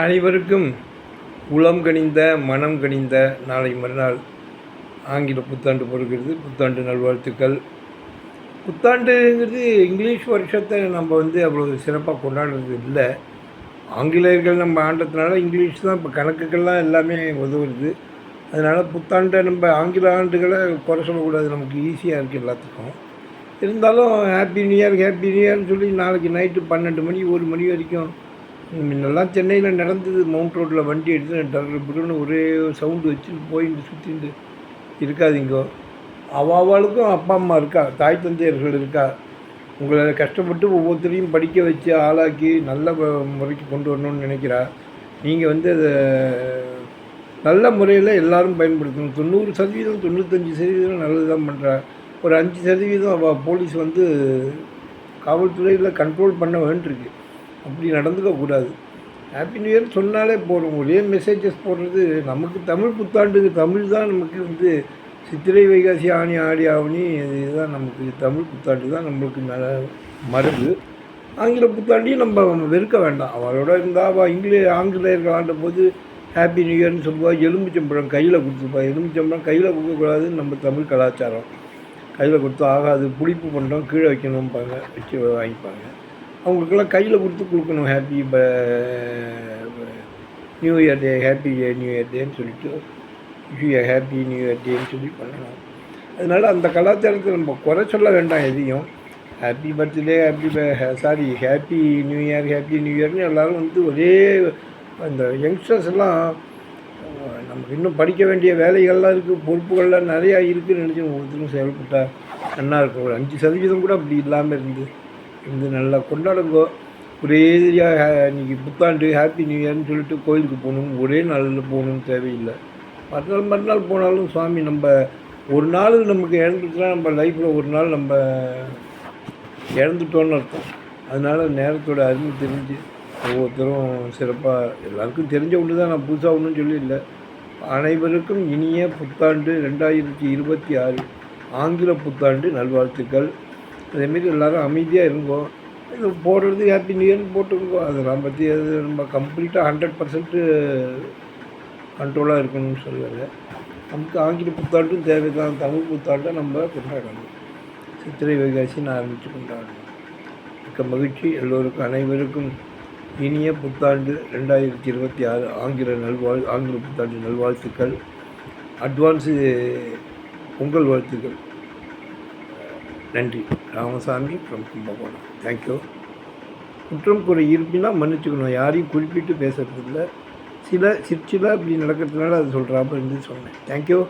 அனைவருக்கும் உளம் கனிந்த மனம் கனிந்த நாளை மறுநாள் ஆங்கில புத்தாண்டு பிறக்கிறது. புத்தாண்டு நல்வாழ்த்துக்கள். புத்தாண்டுங்கிறது இங்கிலீஷ் வருஷத்தை நம்ம வந்து அவ்வளோ சிறப்பாக கொண்டாடுறது இல்லை. ஆங்கிலேயர்கள் நம்ம ஆண்டதுனால இங்கிலீஷ் தான் இப்போ கணக்குக்கெல்லாம் எல்லாமே உதவுறது அதனால் புத்தாண்டை நம்ம ஆங்கில ஆண்டுகளை குறை சொல்லக்கூடாது. நமக்கு ஈஸியாக இருக்குது எல்லாத்துக்கும். இருந்தாலும் happy new year happy new இயர்னு சொல்லி நாளைக்கு நைட்டு பன்னெண்டு மணி ஒரு மணி வரைக்கும் முன்னெல்லாம் சென்னையில் நடந்தது மவுண்ட் ரோட்டில் வண்டி எடுத்து டர் ஒரே சவுண்டு வச்சுட்டு போயிட்டு சுற்றிட்டு இருக்காதீங்கோ அவாவாளுக்கும் அப்பா அம்மா இருக்கா தாய் தந்தையர்கள் இருக்கா? உங்களை கஷ்டப்பட்டு ஒவ்வொருத்தரையும் படிக்க வச்சு ஆளாக்கி நல்ல முறைக்கு கொண்டு வரணும்னு நினைக்கிறா. நீங்கள் வந்து அதை நல்ல முறையில் எல்லாரும் பயன்படுத்தணும். தொண்ணூறு சதவீதம் தொண்ணூத்தஞ்சு சதவீதம் நல்லது தான் பண்ணுறா ஒரு அஞ்சு சதவீதம் அவள் போலீஸ் வந்து காவல்துறையில் கண்ட்ரோல் பண்ண வேண்டியிருக்கு. அப்படி நடந்துக்கக்கூடாது ஹாப்பி நியூ இயர் சொன்னாலே போதும். ஒரே மெசேஜஸ் போடுறது நமக்கு தமிழ் புத்தாண்டுக்கு தமிழ் தான் நமக்கு வந்து சித்திரை வைகாசி ஆணி ஆடி ஆவணி இதுதான் நமக்கு தமிழ் புத்தாண்டு தான் நம்மளுக்கு ந மரபு. ஆங்கில புத்தாண்டையும் நம்ம வெறுக்க வேண்டாம். அவரோட இருந்தால் அவள் இங்கிலே ஆங்கிலேயர்கள் ஆண்ட போது ஹாப்பி நியூ இயர்னு சொல்லுவா. எலும்புச்சம்பழம் கையில் கொடுத்துருப்பா. எலும்புச்சம்பழம் கையில் கொடுக்கக்கூடாதுன்னு நம்ம தமிழ் கலாச்சாரம். கையில் கொடுத்து ஆகாது. புளிப்பு பண்ணுறோம் கீழே வைக்கணும்பாங்க வச்சு வாங்கிப்பாங்க. அவங்களுக்கெல்லாம் கையில் கொடுத்து கொடுக்கணும் ஹாப்பி ப new year day happy new year டேன்னு சொல்லிட்டு விஷ் ஹாப்பி நியூ இயர் டேன்னு சொல்லி பண்ணணும். அதனால் அந்த கலாச்சாரத்தை நம்ம குறை சொல்ல வேண்டாம் எதையும். Happy birthday happy sorry happy new year happy new இயர்னு எல்லோரும் வந்து ஒரே அந்த யங்ஸ்டர்ஸ் எல்லாம் நமக்கு இன்னும் படிக்க வேண்டிய வேலைகள்லாம் இருக்குது பொறுப்புகள்லாம் நிறையா இருக்குதுன்னு நினச்சி ஒவ்வொருத்தரும் செயல்பட்டால் நல்லா இருக்கும். ஒரு அஞ்சு சதவீதம் கூட அப்படி இல்லாமல் இருந்து இது நல்லா கொண்டாடுங்கோ. ஒரே இன்றைக்கி இன்னைக்கு புத்தாண்டு ஹாப்பி நியூ இயர்னு சொல்லிட்டு கோயிலுக்கு போகணும். ஒரே நாளில் போகணும்னு தேவையில்லை. மறுநாள் மறுநாள் போனாலும் சுவாமி நம்ம ஒரு நாள் நமக்கு இழந்துட்டுனா நம்ம லைஃப்பில் ஒரு நாள் நம்ம இழந்துட்டோன்னு அர்த்தம். அதனால் நேரத்தோட அருமை தெரிஞ்சு ஒவ்வொருத்தரும் சிறப்பாக எல்லாருக்கும் தெரிஞ்ச ஒன்று தான். நான் புதுசாக ஒன்றும் சொல்லியில்லை அனைவருக்கும் இனிய புத்தாண்டு ரெண்டாயிரத்தி இருபத்தி ஆறு. ஆங்கில புத்தாண்டு நல்வாழ்த்துக்கள். அதேமாரி எல்லாரும் அமைதியாக இருங்கோ. இது போடுறது ஹாப்பி நியூ இயர்னு போட்டுருங்கோ அதெல்லாம் பற்றி அது நம்ம கம்ப்ளீட்டாக ஹண்ட்ரட் பர்சன்ட்டு கண்ட்ரோலாக இருக்கணும்னு சொல்லுவாங்க நமக்கு ஆங்கில புத்தாண்டும் தேவைதான். தமிழ் புத்தாண்டை நம்ம கொண்டாடணும். சித்திரை வைகாசின்னு ஆரம்பித்து கொண்டாடணும். மிக்க மகிழ்ச்சி எல்லோருக்கும் அனைவருக்கும் இனிய புத்தாண்டு ரெண்டாயிரத்தி இருபத்தி ஆறு. ஆங்கில நல்வாழ் ஆங்கில புத்தாண்டு நல்வாழ்த்துக்கள். அட்வான்ஸு பொங்கல் வாழ்த்துக்கள். நன்றி. ராமசாமி ஃப்ரம் கும்பகோணம். தேங்க்யூ குற்றம் குறை இருப்பினா மன்னிச்சுக்கணும். யாரையும் குறிப்பிட்டு பேசுறதில்ல. சில சிற்சில அப்படி நடக்கிறதுனால அது சொல்கிறாப்ப இருந்து சொன்னேன். தேங்க்யூ